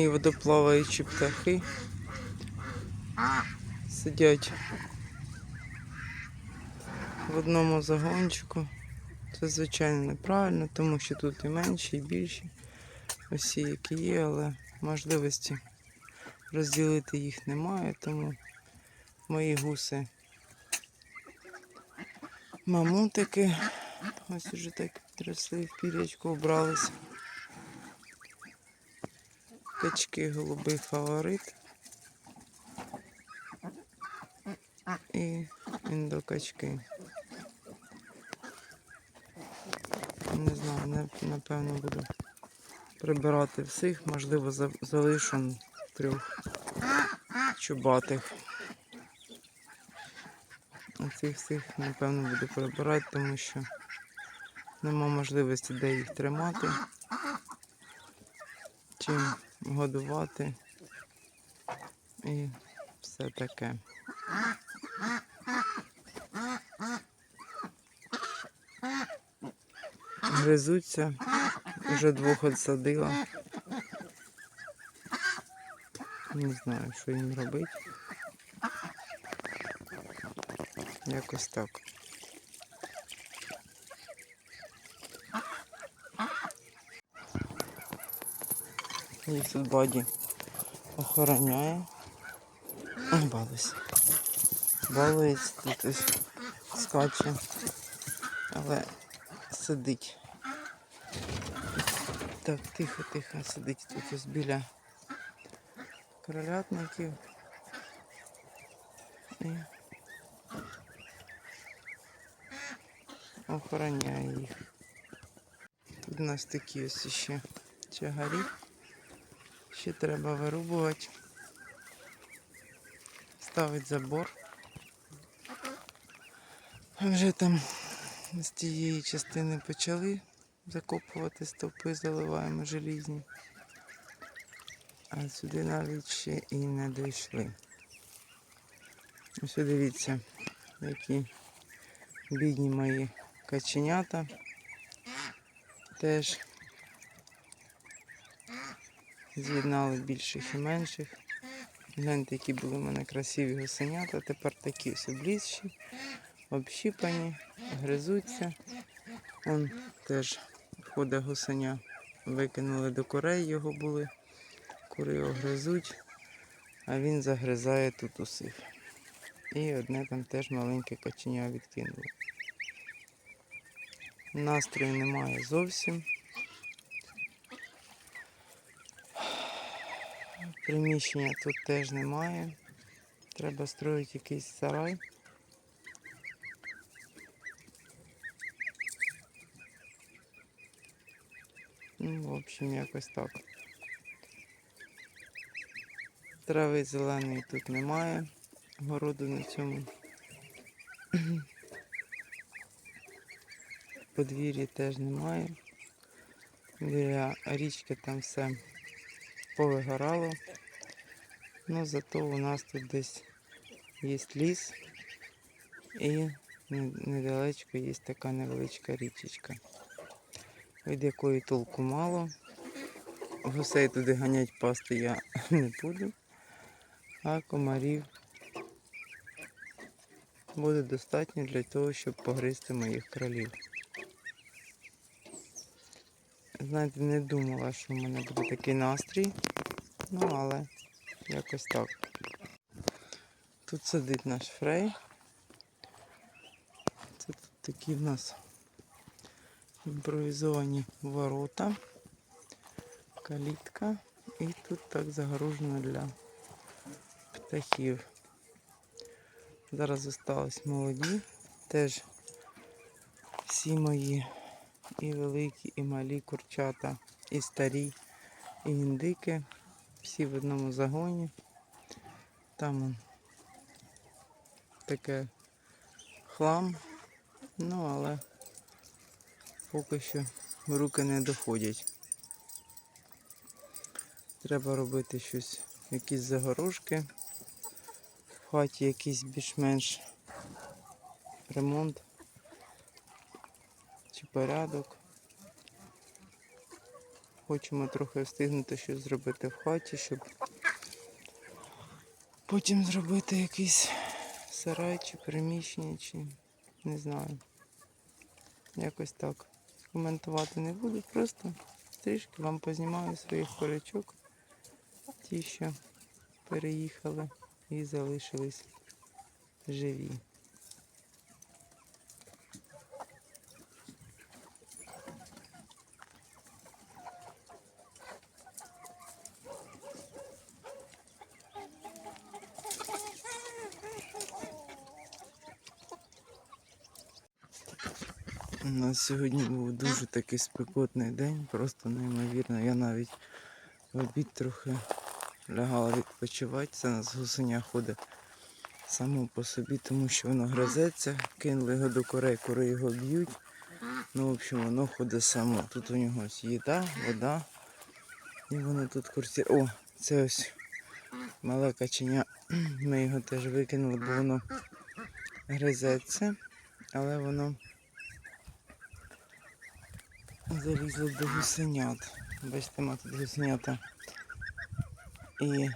Мої водоплаваючі птахи сидять в одному загончику. Це, звичайно, неправильно, тому що тут і менші, і більші. Усі, які є, але можливості розділити їх немає, тому мої гуси мамутики. Ось уже так підросли, в пірячку обралися. Качки голубий фаворит. І індокачки. Не знаю, напевно буду прибирати всіх, можливо, за- залишу трьох чубатих. А цих всіх, напевно, буду прибирати, тому що нема можливості де їх тримати, чим годувати і все таке. Гризуться, вже двох відсадила. Не знаю, що їм робити. Якось так. Їх тут баді охороняє. Балуйся. Балується тут ось скаче. Але сидить. Так, тихо, тихо, сидить тут ось біля кролятників. І охороняє їх. Тут у нас такі ось ще чагарі. Ще треба вирубувати. Ставить забор. Вже там з тієї частини почали закопувати стовпи, заливаємо желізні. А сюди навіть ще і не дійшли. Ось дивіться, які бідні мої каченята. Теж з'єднали більших і менших. Гляньте, які були в мене красиві гусенята. Тепер такі ось облізші, общіпані, гризуться. Он теж ходить гусеня. Викинули до курей, його були. Кури його гризуть, а він загризає тут усіх. І одне там теж маленьке каченя відкинуло. Настрою немає зовсім. Приміщення тут теж немає. Треба строїти якийсь сарай. Ну, в общем, якось так. Трави зеленої тут немає. Городу на цьому. Подвір'ї теж немає. Біля річки там все повигорало. Ну, зато у нас тут десь є ліс і недалечко є така невеличка річечка, від якої толку мало. Гусей туди ганять пасти я не буду, а комарів буде достатньо для того, щоб погризти моїх кролів. Знаєте, не думала, що в мене буде такий настрій. Ну, але якось так. Тут сидить наш фрей. Це тут такі в нас імпровізовані ворота, калітка. І тут так загорожено для птахів. Зараз залишились молоді. Теж всі мої і великі, і малі курчата, і старі, і індики. Всі в одному загоні. Там таке хлам. Ну, але поки що руки не доходять. Треба робити щось, якісь загорожки. В хаті якийсь більш-менш ремонт чи порядок. хочемо трохи встигнути щось зробити в хаті, щоб потім зробити якийсь сарай чи приміщення, чи не знаю. Якось так. Коментувати не буду, просто трішки вам познімаю своїх корячок. Ті, що переїхали і залишились живі. Нас сьогодні був дуже такий спекотний день, просто неймовірно. Я навіть в обід трохи лягала відпочивати. Це нас гусеня ходить само по собі, тому що воно гризеться, кинули його до корей, кури його б'ють. Ну, в общем, воно ходить само. Тут у нього ось їда, вода. І воно тут курсі. О, це ось мале каченя. Ми його теж викинули, бо воно гризеться, але воно залізло до гусенят. Бачите, ма тут гусенята. І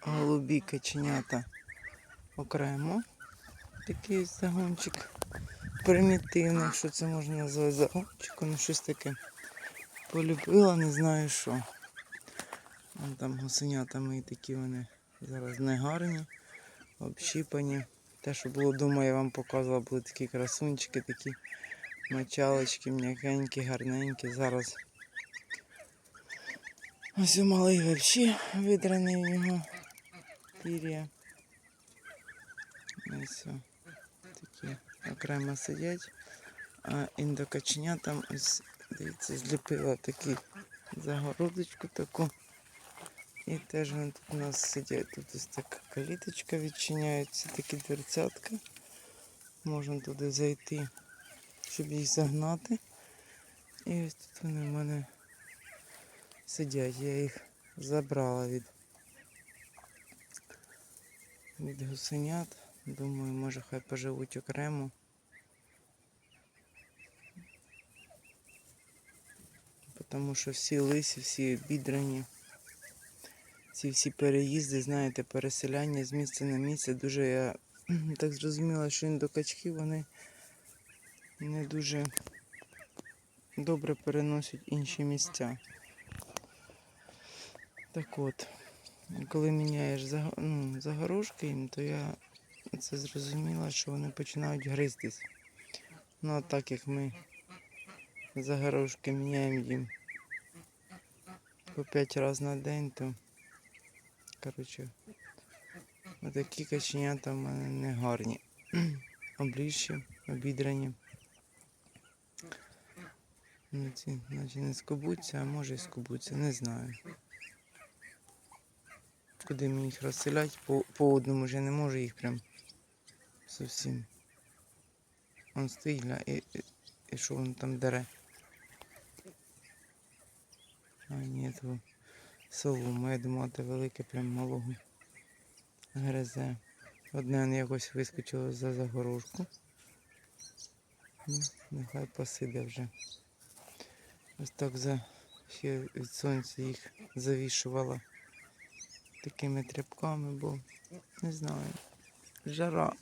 голубі каченята окремо. Такий загончик примітивний, що це можна назвати загончиком, ну щось таке полюбила, не знаю що. Вон там гусенята мої такі вони зараз негарні, общипані. Те, що було вдома, я вам показувала, були такі красунчики, такі мочалочки, м'якенькі, гарненькі. Зараз ось у малий взагалі видраний у нього пір'я. Ось такі окремо сидять. А індокаченя там ось, дивіться, зліпила таку загородочку таку. І теж вони тут у нас сидять. Тут ось така каліточка відчиняється, такі дверцятка. Можна туди зайти, щоб їх загнати. І ось тут вони в мене сидять. Я їх забрала від, від гусенят. Думаю, може хай поживуть окремо. Тому що всі лисі, всі обідрані. Ці всі переїзди, знаєте, переселяння з місця на місце. Дуже я так зрозуміла, що індокачки вони не дуже добре переносять інші місця. Так от, коли міняєш ну, загорожки їм, то я це зрозуміла, що вони починають гризтись. Ну, а так як ми загорожки міняємо їм по 5 разів на день, то коротше, отакі каченята в мене не гарні. Облізші, обідрані. Ну, ці, наче не скубуться, а може і скубуться, не знаю. Куди мені їх розселять? По, по одному я не можу їх прям зовсім. Он стоїть, гля, і, і, і що він там дере? А ні, то солому. Я думала, велике прям малого гризе. Одне якось вискочило за загорожку. Ну, нехай посиде вже. Ось так за ще від сонця їх завішувала такими тряпками, бо не знаю. Жара.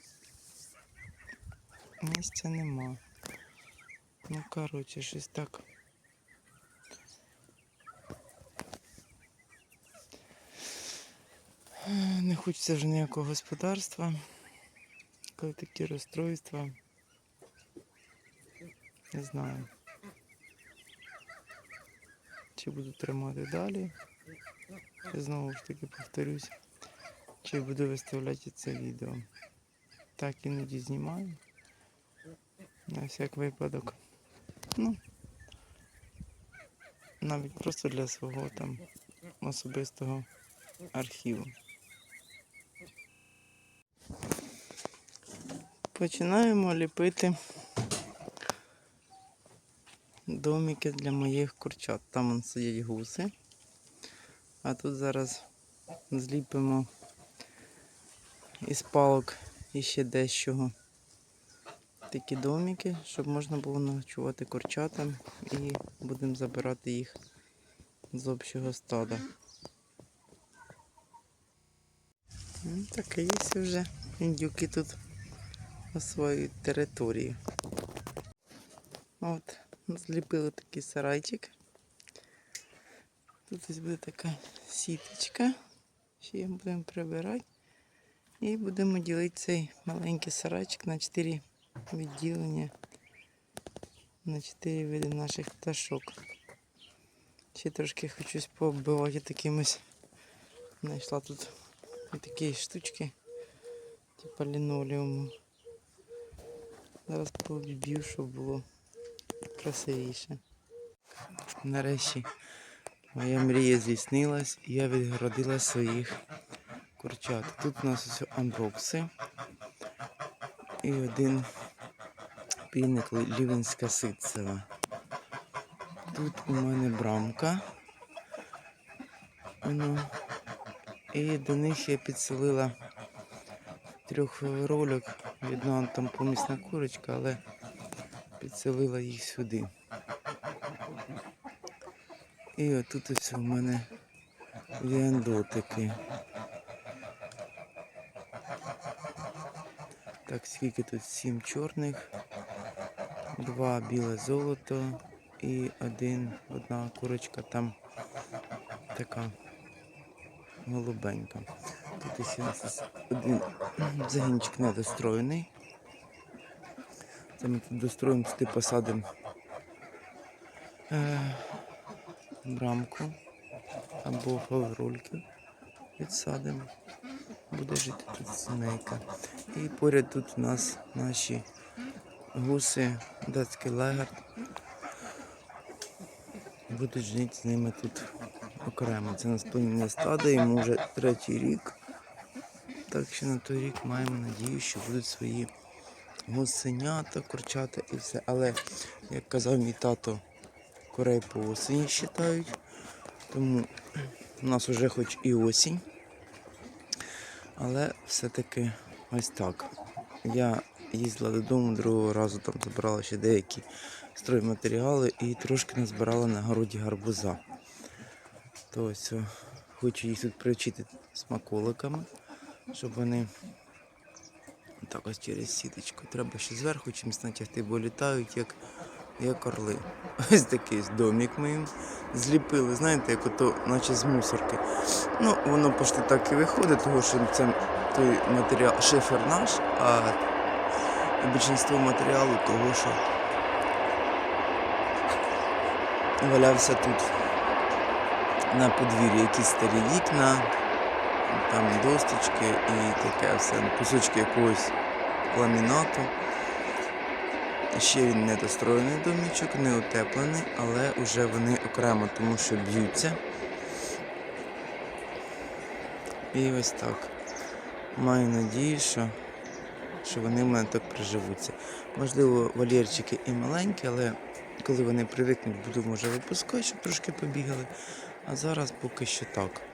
Місця нема. Ну, коротше, щось так. Не хочеться вже ніякого господарства. Коли такі розстройства. Не знаю. Чи буду тримати далі. Знову ж таки повторюсь. Чи буду виставляти це відео. Так іноді знімаю. На всяк випадок. Ну, навіть просто для свого там особистого архіву. Починаємо ліпити домики для моїх курчат. Там вон сидять гуси. А тут зараз зліпимо із палок іще дещого такі домики, щоб можна було ночувати курчатам і будемо забирати їх з общого стада. Ну, Таке є вже індюки тут освоюють територію. От, зліпили такий сарайчик. Тут ось буде така сіточка. Ще її будемо прибирати. І будемо ділити цей маленький сарайчик на 4 відділення. На 4 види наших пташок. Ще трошки хочу пооббивати такимось. Знайшла тут такі штучки, типа лінолеуму. Зараз пообб'ю, щоб було красивіше. Нарешті моя мрія здійснилась і я відгородила своїх курчат. Тут у нас ось анбокси і один півник лівенська ситцева. Тут у мене брамка. Воно. І до них я підселила трьох ролик. Видно, там помісна курочка, але підселила їх сюди. І отут ось у мене віандотики. Так, скільки тут? Сім чорних, два біле золото і один, одна курочка там така голубенька. Тут ще один загінчик недостроєний. Це ми тут достроїмо, сюди посадимо е, брамку або фаврольки відсадимо. Буде жити тут сімейка. І поряд тут у нас наші гуси, датський легард. Будуть жити з ними тут окремо. Це нас племінне стадо, йому вже третій рік. Так що на той рік маємо надію, що будуть свої гусенята, курчата і все. Але, як казав мій тато, курей по осені вважають. Тому у нас вже хоч і осінь. Але все-таки ось так. Я їздила додому другого разу, там забрала ще деякі стройматеріали і трошки назбирала на городі гарбуза. То ось хочу їх тут привчити смаколиками, щоб вони так ось через сіточку. Треба ще зверху чимось натягти, бо літають як, як орли. Ось такий домик ми їм зліпили, знаєте, як ото, наче з мусорки. Ну, воно почти так і виходить, тому що це той матеріал шифер наш, а більшість матеріалу того, що валявся тут на подвір'ї якісь старі вікна, там досточки і таке все, кусочки якогось ламінату. Ще він не достроєний домічок, не утеплений, але вже вони окремо, тому що б'ються. І ось так. Маю надію, що, що вони в мене так приживуться. Можливо, вольєрчики і маленькі, але коли вони привикнуть, буду може випускати, щоб трошки побігали. А зараз поки що так.